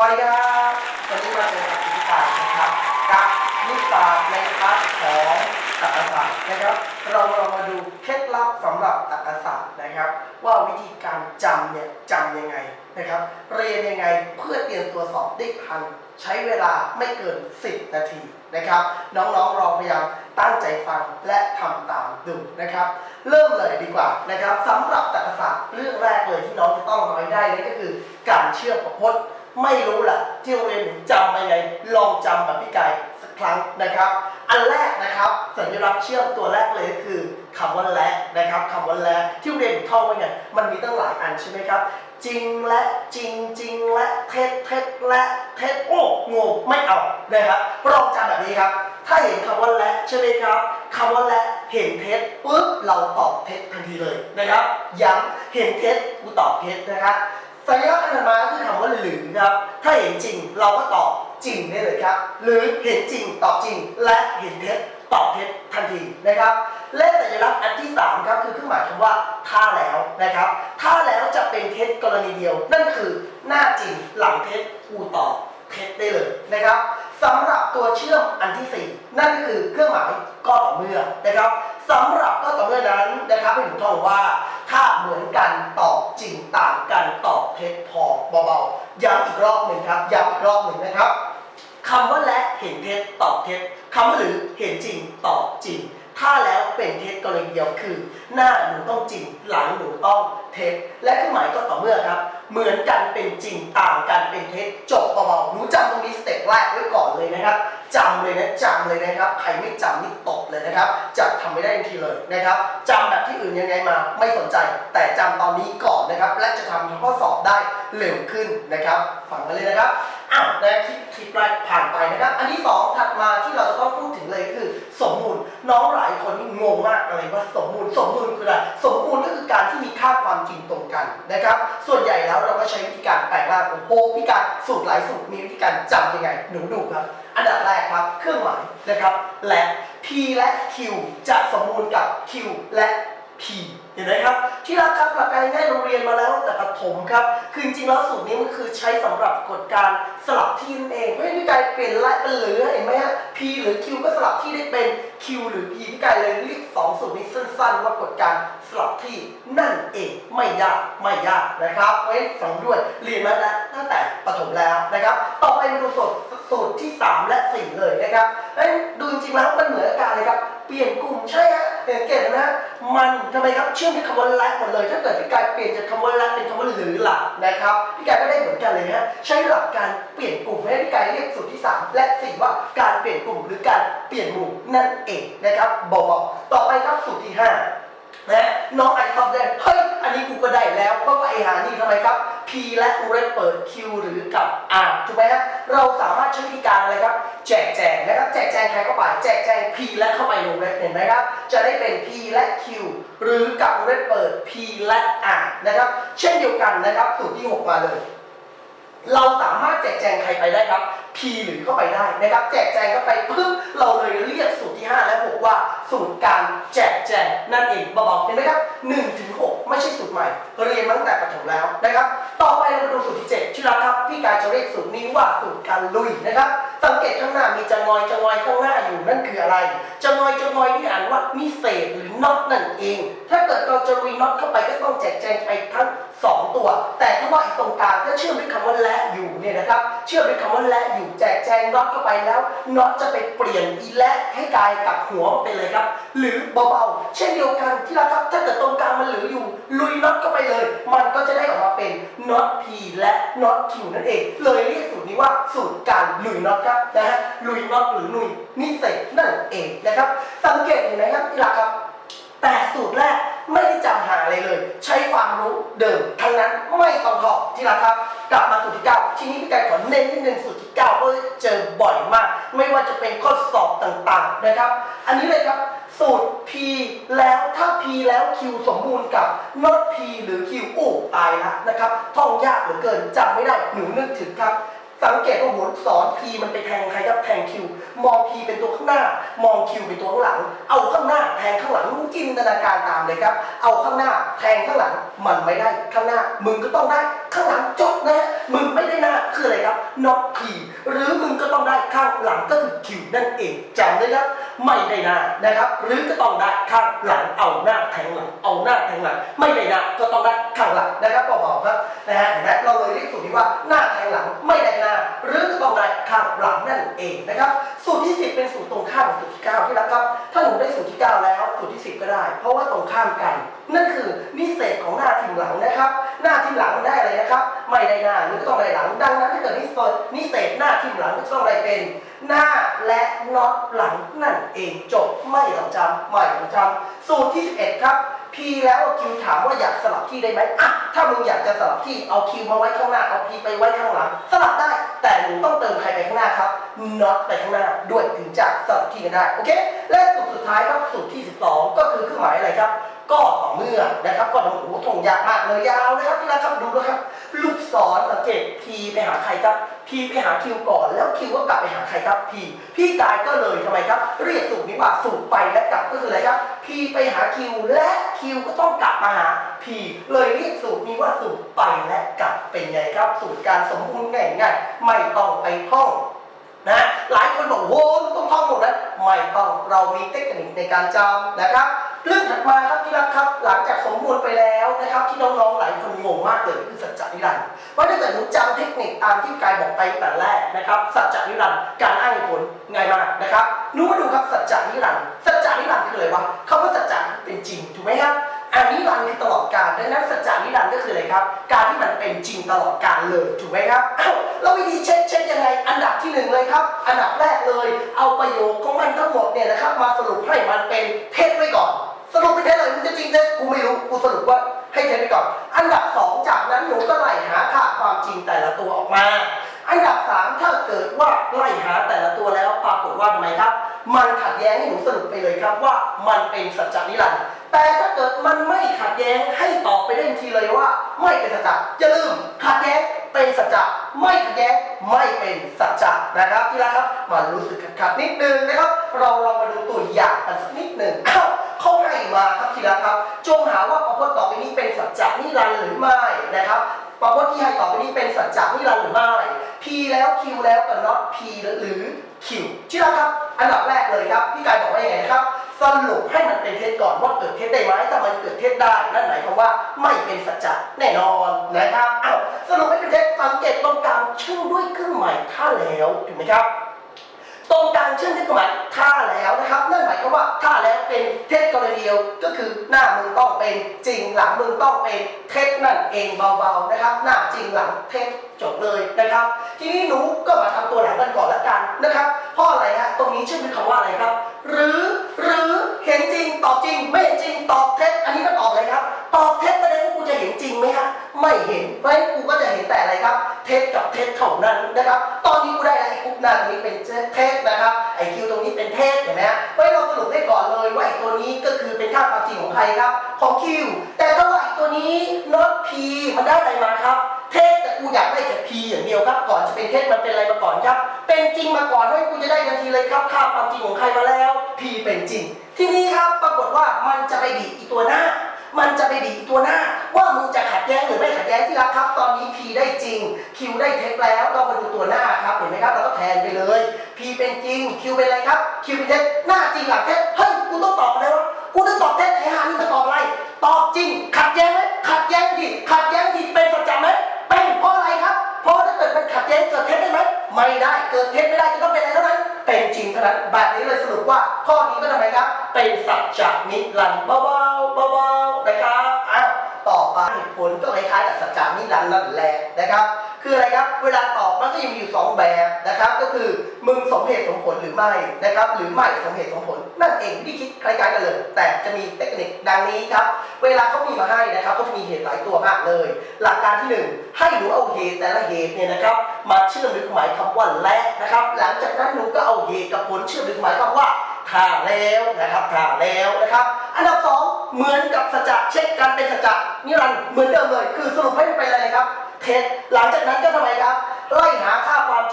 วัสดีครับวันนี้มาเจอกับพิธานะครับกับนิสาสตในพาร์ทของตรรกศาสตร์นะครับ เราลองมาดูเคล็ดลับสำหรับตรรกศาสตร์นะครับ ว่าวิธีการจำเนี่ยจำยังไงนะครับ เรียนยังไงเพื่อเตรียมตัวสอบได้ทันใช้เวลาไม่เกิน 10 นาทีนะครับ น้องๆลองพยายามตั้งใจฟังและทำตามดูนะครับ เริ่มเลยดีกว่านะครับสำหรับตรรกศาสตร์เรื่องแรกเลยที่น้องจะต้องทำให้ได้นั่นก็คือ การเชื่อมประพจน์ ไม่รู้ล่ะ ที่โรงเรียนหนูจำมาไงลองจำแบบพี่กายสักครั้งนะครับ อันแรกนะครับสัญลักษณ์เชื่อมตัวแรกเลยก็คือคำว่าและนะครับคำว่าและที่โรงเรียนหนูท่องไว้ไงมันมีตั้งหลายอันใช่ไหมครับจริงและจริงจริงและเท็จเท็จและเท็จโอ้งงไม่เอานะครับลองจำแบบนี้ครับ ถ้าเห็นคำว่าและใช่ไหมครับคำว่าและเห็นเท็จปุ๊บเราตอบเท็จทันทีเลยนะครับย้ำเห็นเท็จกูตอบเท็จนะครับ สัญลักษณ์อันถัดมาคือคำว่าหรือครับ ถ้าเห็นจริงเราก็ตอบจริงได้เลยครับ หรือเห็นจริงตอบจริง และเห็นเท็จตอบเท็จทันทีนะครับ และสัญลักษณ์อันที่สามครับคือเครื่องหมายคำว่าถ้าแล้วนะครับ ถ้าแล้วจะเป็นเท็จกรณีเดียว นั่นคือหน้าจริงหลังเท็จกูตอบเท็จได้เลยนะครับสำหรับตัวเชื่อมอันที่สี่นั่นคือเครื่องหมายก็ต่อเมื่อนะครับสำหรับก็ต่อเมื่อนั้นนะครับให้หนูท่องว่า ถ้าเหมือนกันตอบจริงต่างกันตอบเท็จพอเบาๆย้ำอีกรอบหนึ่งครับย้ำอีกรอบหนึ่งนะครับคำว่าและเห็นเท็จตอบเท็จคำว่าหรือเห็นจริงตอบจริง ถ้าแล้วเป็นเท็จกรณีเดียวคือ หน้าหนูต้องจริงหลังหนูต้องเท็จและเครื่องหมายก็ต่อเมื่อครับ เหมือนกันเป็นจริงต่างกันเป็นเท็จจบเบาๆหนูจำตรงนี้สเต็ปแรกไว้ก่อนเลยนะครับ จำเลยนะจำเลยนะครับ ใครไม่จำนี่ตกเลยนะครับ จะทำไม่ได้ทันทีเลยนะครับจำแบบที่อื่นยังไงมาไม่สนใจ แต่จำตอนนี้ก่อนนะครับ และจะทำข้อสอบได้เร็วขึ้นนะครับฟังกันเลยนะครับอ้าวนะคลิปคลิปแรกผ่านไปนะครับ อันที่สองถัดมาที่เราจะต้องพูดถึงเลยก็คือ สมมูลน้องหลายคนนี่งงมากอะไรว่าสมมูลสมมูลคืออะไรสมมูลก็คือการที่มีค่าความจริงตรงกันนะครับ ส่วนใหญ่แล้วเราก็ใช้วิธีการแปลงร่างโอ้โหพิการสูตรหลายสูตรมีวิธีการจำยังไงหนูดูครับ อันดับแรกครับ เครื่องหมายนะครับ และ P และ Q จะสมมูลกับ Q และ P เห็นไหมครับ ที่รักครับหลักการง่ายโรงเรียนมาแล้วตั้งแต่ประถมครับ คือจริงๆแล้วสูตรนี้มันคือใช้สำหรับกฎการสลับที่นั่นเองไม่ได้การเปลี่ยนและเป็นหรือเห็นไหมฮะ P หรือ Q ก็สลับที่ได้เป็น Q หรือ P พี่กายเลยเรียกสองสูตรนี้สั้นๆว่ากฎการสลับที่นั่นเองไม่ยากไม่ยากนะครับไว้ฟังด้วยเรียนมาแล้วตั้งแต่ประถมแล้วนะครับ ต่อไปมาดูสูตร สูตรที่ 3 และ 4 เลยนะครับเอ้ยดูจริงๆแล้วมันเหมือนกันเลยครับ เปลี่ยนกลุ่มใช่ฮะเห็นเกตนะ มันทำไมครับเชื่อมด้วยคำว่าและหมดเลย ถ้าเกิดพี่กายเปลี่ยนจากคำว่าและเป็นคำว่าหรือหลักนะครับพี่กายก็ได้เหมือนกันเลยฮะใช้หลักการเปลี่ยนกลุ่มให้พี่กายเรียกสูตรที่ 3 และ 4 ว่าการเปลี่ยนกลุ่มหรือการเปลี่ยนหมู่นั่นเองนะครับบอกๆต่อไปครับสูตรที่5นะน้องไอตอบได้เฮ้ย อันนี้กูก็ได้แล้วเพราะว่าไอหานี่ทำไมครับ P และเรดเปิด Q หรือกับ R ถูกไหมครับเราสามารถใช้วิธีการอะไรครับ แจกแจงนะครับ แจกแจงใครเข้าไป แจกแจง P และเข้าไปลงเรดเห็นไหมครับ จะได้เป็น P และ Q หรือกับเรดเปิด P และ R นะครับ เช่นเดียวกันนะครับสูตรที่ 6 มาเลย เราสามารถแจกแจงใครไปได้ครับ P หรือเข้าไปได้นะครับ แจกแจงเข้าไปปึ๊บเราเลยเรียกสูตรที่ 5 และ 6 ว่าสูตรการแจกแจงนั่นเองเบาๆเห็นไหมครับ แล้วนะครับ ต่อไปเรามาดูสูตรที่7ที่รักครับ พี่กายจะเรียกสูตรนี้ว่าสูตรการลุยนะครับ สังเกตข้างหน้ามีจะงอยจะงอยข้างหน้าอยู่นั่นคืออะไรจะงอยจะงอยนี่อ่านว่ามิเศษหรือน็อตนั่นเอง ถ้าเกิดเราจะลุยน็อตเข้าไปก็ต้องแจกแจงไปทั้ง สองตัว แต่ถ้าว่าอีกตรงกลางก็เชื่อมด้วยคำว่าและอยู่เนี่ยนะครับ เชื่อมด้วยคำว่าและอยู่แจกแจงน็อตเข้าไปแล้วน็อตจะไปเปลี่ยนอีและให้กลายกับหัวมันไปเลยครับ หรือเบาๆเช่นเดียวกันที่เราครับถ้าเกิดตรงกลางมันเหลืออยู่ ลุยน็อตเข้าไปเลย มันก็จะได้ออกมาเป็นน็อต P และน็อต Q นั่นเอง เลยเรียกสูตรนี้ว่าสูตรการลุยน็อตครับนะฮะลุยน็อตหรือลุยนิเศษนั่นเองนะครับ สังเกตเห็นไหมครับที่รักครับแต่สูตรแรก ไม่ได้จำหาอะไรเลย ใช้ความรู้เดิมทั้งนั้นไม่ต้องทอกที่รักครับ กลับมาสูตรที่เก้าทีนี้พี่กายขอเน้นนิดนึงสูตรที่เก้าเพราะเจอบ่อยมาก ไม่ว่าจะเป็นข้อสอบต่างๆนะครับ อันนี้เลยครับสูตร P แล้วถ้า P แล้ว Q สมบูรณ์กับ not P หรือ Q โอ้ตายละนะครับ ท่องยากเหลือเกินจำไม่ได้หนูนึกถึงครับ สังเกตว่าหัวลูกศร P มันไปแทงใครครับแทง Q มอง P เป็นตัวข้างหน้า มอง Q เป็นตัวข้างหลัง เอาข้างหน้าแทงข้างหลังจินตนาการตามเลยครับ เอาข้างหน้าแทงข้างหลัง มันไม่ได้ข้างหน้า มึงก็ต้องได้ข้างหลังจบนะมึงไม่ได้หน้าคืออะไรครับ not P หรือมึงก็ต้องได้ข้างหลังก็คือ Q นั่นเองจำได้ครับไม่ได้หน้านะครับ หรือก็ต้องได้ข้างหลังเอาหน้าแทงหลังเอาหน้าแทงหลังไม่ได้หน้าก็ต้องได้ องนะครับ สูตรที่ 10 เป็นสูตรตรงข้ามกับสูตรที่ 9 ที่รักครับ ถ้าหนูได้สูตรที่ 9 แล้วสูตรที่ 10 ก็ได้ เพราะว่าตรงข้ามกัน นั่นคือนิเศษของหน้าทิมหลังนะครับ หน้าทิมหลังได้อะไรนะครับ ไม่ได้หน้าหรือก็ต้องได้หลัง ดังนั้นถ้าเกิดนิเศษนิเศษหน้าทิมหลังก็ต้องได้เป็น หน้าและน็อตหลังนั่นเองจบไม่ต้องจำไม่ต้องจำสูตรที่ 11 ครับ P แล้วคิวถามว่าอยากสลับที่ได้ไหมอะถ้ามึงอยากจะสลับที่เอาคิวมาไว้ข้างหน้าเอา P ไปไว้ข้างหลัง สลับได้ แต่หนูต้องเติมใครไปข้างหน้าครับน็อตไปข้างหน้าด้วยถึงจะสลับที่กันได้ โอเค และสูตรสุดท้ายครับสูตรที่ 12 ก็คือเครื่องหมายอะไรครับ ก็ต่อเมื่อนะครับก็โอ้โหทงยากมากเลยยาวนะครับที่รักครับดูนะครับ ลูกศรสังเกต P ไปหาใครครับ P ไปหา Q ก่อนแล้ว Q ก็กลับไปหาใครครับ P พี่กายก็เลยทำไมครับ เรียกสูตรนี้ว่าสูตรไปและกลับก็คืออะไรครับ P ไปหา Q และ Q ก็ต้องกลับมาหา P เลยเรียกสูตรนี้ว่าสูตรไปและกลับเป็นไงครับ สูตรการสมบูรณ์ง่ายๆไม่ต้องไปท่องนะหลายคนบอกโอ้ต้องท่องหมดนะไม่ต้องเรามีเทคนิคในการจำนะครับ เรื่องถัดมาครับที่รักครับหลังจากสมบูรณ์ไปแล้วนะครับ ที่น้องๆหลายคนงงมากเลยคือสัจจนิรันดร์ว่าถ้าเกิดหนูจำเทคนิคตามที่กายบอกไปแต่แรกนะครับ สัจจนิรันดร์การอ้างผลง่ายมากนะครับหนูมาดูครับสัจจนิรันดร์สัจจนิรันดร์คืออะไรวะคำว่าสัจจะเป็นจริงถูกไหมครับอันนิรันด์คือตลอดกาลดังนั้นสัจจานิรันดร์ก็คืออะไรครับ การที่มันเป็นจริงตลอดกาลเลยถูกไหมครับอ้าวแล้ววิธีเช็คเช็คยังไง อันดับที่หนึ่งเลยครับ อันดับแรกเลย เอาประโยคของมันทั้งหมดเนี่ยนะครับ มาสรุปให้มันเป็นเไว้ก่นเท็จเลยมันจะจริงเท็จกูไม่รู้กูสรุปว่าให้เท็จไว้ก่อนอันดับสองจากนั้นหนูก็ไล่หาค่าความจริงแต่ละตัวออกมา อันดับสามถ้าเกิดว่าไล่หาแต่ละตัวแล้วปรากฏว่าทำไมครับ มันขัดแย้งให้หนูสรุปไปเลยครับว่ามันเป็นสัจจนิรันดร์แต่ถ้าเกิดมันไม่ขัดแย้งให้ตอบไปได้ทันทีเลยว่า ไม่เป็นสัจจะอย่าลืมขัดแย้งเป็นสัจจะไม่ขัดแย้งไม่เป็นสัจจะนะครับที่รักครับมันรู้สึกขัดขัดนิดนึงนะครับ เราลองมาดูตัวอย่างกันสักนิดหนึ่งอ้า เขาให้มาครับที่รักครับ จงหาว่าประพจน์ต่อไปนี้เป็นสัจจะนิรันดร์หรือไม่นะครับประพจน์ที่ให้ต่อไปนี้เป็นสัจจะนิรันดร์หรือไม่ P แล้ว Q แล้วกับ not P หรือ Q ที่รักครับ อันดับแรกเลยครับ พี่กายบอกว่ายังไงนะครับสรุปให้มันเป็นเท็จก่อนว่าเกิดเท็จได้ไหมถ้ามันเกิดเท็จได้นั่นหมายความว่าไม่เป็นสัจจะแน่นอนนะครับอ้าวสรุปให้เป็นเท็จสังเกตตรงกลางชื่อด้วยเครื่องหมายท่าแล้วถูกไหมครับ ตรงกลางเชื่อมที่เครื่องหมายท่าแล้วนะครับ นั่นหมายความว่าท่าแล้วเป็นเท็จกรณีเดียวก็คือหน้ามึงต้องเป็นจริงหลังมึงต้องเป็นเท็จนั่นเองเบาๆนะครับ หน้าจริงหลังเท็จจบเลยนะครับ ทีนี้หนูก็มาทำตัวหลังกันก่อนละกันนะครับเพราะอะไรฮะตรงนี้ชื่อเป็นคำว่าอะไรครับ หรือหรือเห็นจริงตอบจริง ไม่เห็นจริงตอบเท็จอันนี้ก็ตอบอะไรครับตอบเท็จแสดงว่ากูจะเห็นจริงไหมฮะไม่เห็นเพราะงั้นกูก็จะเห็นแต่อะไรครับ เท็จกับเท็จเท่านั้นนะครับ ตอนนี้กูได้อะไรกรุ๊ปหน้านี้เป็นเท็จ ค่าครับ ของคิว แต่ถ้าว่าไอตัวนี้ not p มันได้อะไรมาครับ เท็จแต่กูอยากได้แต่ p อย่างเดียวครับ ก่อนจะเป็นเท็จมันเป็นอะไรมาก่อนครับ เป็นจริงมาก่อนให้กูจะได้ทันทีเลยครับค่าความจริงของใครมาแล้ว p เป็นจริง ทีนี้ครับปรากฏว่ามันจะไปบีอีตัวหน้า มันจะไปบีบตัวหน้า ว่ามึงจะขัดแย้งหรือไม่ขัดแย้งที่รักครับ ตอนนี้ P ได้จริง Q ได้เท็จแล้วเรามาดูตัวหน้าครับเห็นไหมครับเราก็แทนไปเลย P เป็นจริง Q เป็นอะไรครับ Q เป็นเท็จหน้าจริงหลังเท็จเฮ้ยกูต้องตอบอะไรวะ กูต้องตอบเท็จไอ้หานี่จะตอบอะไร ตอบจริง ขัดแย้งไหมขัดแย้งดิขัดแย้งดิเป็นสัจจะไหมเป็นเพราะอะไรครับ เพราะถ้าเกิดมันขัดแย้งเกิดเท็จได้ไหมไม่ได้เกิดเท็จไม่ได้จะต้องเป็นอะไรเท่านั้นเป็นจริงเท่านั้นแบบนี้เลยสรุปว่าข้อนี้ก็ทำไมครับ เป็นสัจจะนิรันดร์เบาๆเบาๆนะครับอ้าวต่อไปผลก็คล้ายๆกับสัจจะนิรันดร์นั่นแหละนะครับ คืออะไรครับ เวลาตอบมันก็ยังมีอยู่สองแบบนะครับ ก็คือมึงสมเหตุสมผลหรือไม่นะครับ หรือไม่สมเหตุสมผล นั่นเองที่คิดคล้ายๆกันเลย แต่จะมีเทคนิคดังนี้ครับ เวลาเขามีมาให้นะครับ ก็จะมีเหตุหลายตัวมากเลย หลักการที่หนึ่งให้หนูเอาเหตุแต่ละเหตุเนี่ยนะครับ มาเชื่อมด้วยหมายคำว่าและนะครับ หลังจากนั้นหนูก็เอาเหตุกับผลเชื่อมด้วยหมายคำว่าถ้าแล้วนะครับถ้าแล้วนะครับ อันดับสองเหมือนกับสัจจะเช็คกันเป็นสัจจะนิรันดร์เหมือนเดิมเลย คือสรุปให้มันเป็นอะไรครับ ท็จ หลังจากนั้นก็ทำไมครับ ไล่หาค่าความ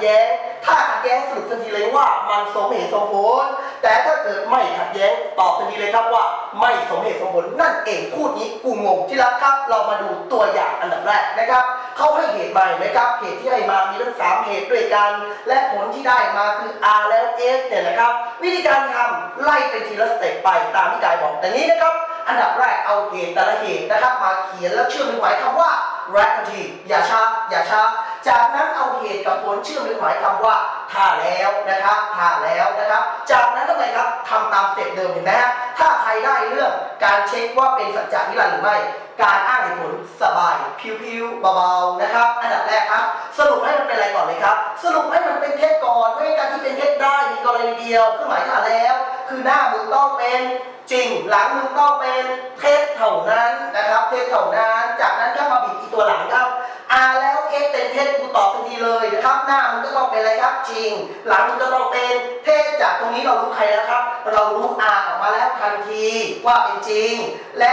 แย้ง ถ้าขัดแย้งสรุปทันทีเลยว่ามันสมเหตุสมผล แต่ถ้าเกิดไม่ขัดแย้งตอบทันทีเลยครับว่า ไม่สมเหตุสมผลนั่นเองพูดนี้กูงงที่รักครับ เรามาดูตัวอย่างอันดับแรกนะครับเขาให้เหตุมาเห็นไหมครับเหตุที่ให้มามีทั้งสามเหตุด้วยกัน และผลที่ได้มาคือ R แล้ว S เนี่ยนะครับ วิธีการทำไล่เป็นทีละสเต็ปไปตามที่กายบอกแต่นี้นะครับ อันดับแรกเอาเหตุแต่ละเหตุนะครับ มาเขียนแล้วเชื่อมเป็นหมายคำว่าแรกทันทีอย่าช้าอย่าช้า จากนั้นเอาเหตุกับผลเชื่อมเป็นหมายคำว่าถ้าแล้วนะครับถ้าแล้วนะครับ จากนั้นทำไมครับทำตามสเต็ปเดิมเห็นไหมฮะถ้าใครได้เรื่องการเช็คว่าเป็นสัจจานิรันดร์หรือไม่ การอ้างเหตุผลสบายพิวๆเบาๆนะครับ อันดับแรกครับ สรุปให้มันเป็นอะไรก่อนเลยครับ สรุปให้มันเป็นเท็จก่อนเมื่อให้การที่เป็นเท็จได้มีกรณีเดียวเครื่องหมายถ่าแล้ว คือหน้ามึงต้องเป็นจริง หลังมึงต้องเป็นเท็จเท่านั้นนะครับ เท็จเท่านั้น จากนั้นก็มาบีบอีตัวหลังครับ อาแล้วเอ็กเป็นเท็จกูตอบทันทีเลยนะครับ หน้ามันก็ต้องเป็นอะไรครับ จริง หลังมันก็ต้องเป็นเท็จจากตรงนี้เรารู้ใครแล้วครับ เรารู้ R ออกมาแล้วทันทีว่าเป็นจริง และ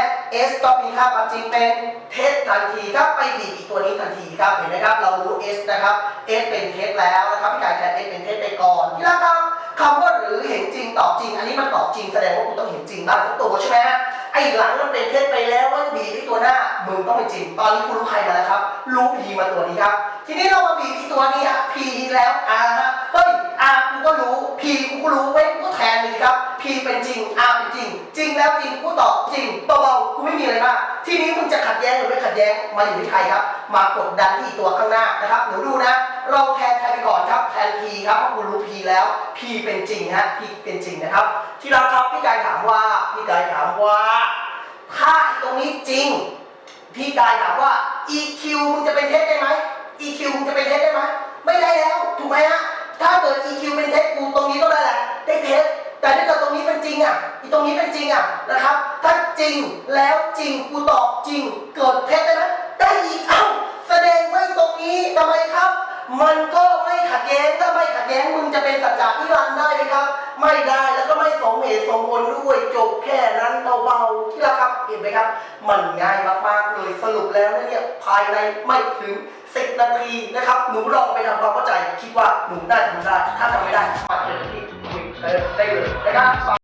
S ก็มีค่าความจริงเป็นเท็จทันทีครับไปบีบอีกตัวนี้ทันทีครับเห็นไหมครับ เรารู้ S นะครับ S เป็นเท็จแล้วนะครับพี่กายแทน S เป็นเท็จไปก่อนที่ละครับ คำว่าหรือเห็นจริงตอบจริง อันนี้มันตอบจริงแสดงว่าคุณต้องเห็นจริงบ้างทุกตัวใช่ไหมฮะไอ้หลังมันเป็นเท็จไปแล้วว่าบีที่ตัวหน้ามึงต้องเป็นจริง ตอนนี้คุณรู้ใครมาแล้วครับ รู้ P มาตัวนี้ครับ ทีนี้เรามาบีที่ตัวนี้ฮะ P แล้ว R ฮะเฮ้ย R กูก็รู้ P กูก็รู้เว้ยกูแทนเลยครับ P เป็นจริง R เป็นจริง จริงแล้วจริงกูตอบจริงเบาๆกูไม่มีอะไรมากทีนี้มึงจะขัดแย้งหรือไม่ขัดแย้งมาอยู่ที่ใครครับ มากดดันที่ตัวข้างหน้านะครับหนูดูนะ เราแทนใครไปก่อนครับแทน P ครับเพราะกูรู้ P แล้ว P เป็นจริงฮะ P เป็นจริงนะครับ ที่รักครับพี่กายถามว่าพี่กายถามว่า ถ้าไอ้ตรงนี้จริง พี่กายถามว่า EQ มึงจะเป็นเท็จได้ไหม EQ มึงจะเป็นเท็จได้ไหมไม่ได้แล้วถูกไหมฮะถ้าเกิด EQ เป็นเท็จกูตรงนี้ก็ได้แหละได้เท็จแต่ถ้าเกิดตรงนี้เป็นจริงอะอีตรงนี้เป็นจริงอะนะครับ ถ้าจริงแล้วจริงกูตอบจริง เกิดเท็จได้ไหมได้อีกเอ้าแสดงว่าตรงนี้ทำไมครับ มันก็ไม่ขัดแย้งถ้าไม่ขัดแย้งมึงจะเป็นสัจจะนิรันดร์ได้ไหมครับ ไม่ได้แล้วก็ไม่สมเหตุสมผลด้วยจบแค่นั้นเบาๆที่ละครับเห็นไหมครับ มันง่ายมากๆเลยสรุปแล้วเนี่ยภายในไม่ถึง10นาทีนะครับ หนูลองไปทำความเข้าใจ คิดว่าหนูได้ทำได้ ถ้าทำไม่ได้มาเจอที่คุยได้เลยนะครับ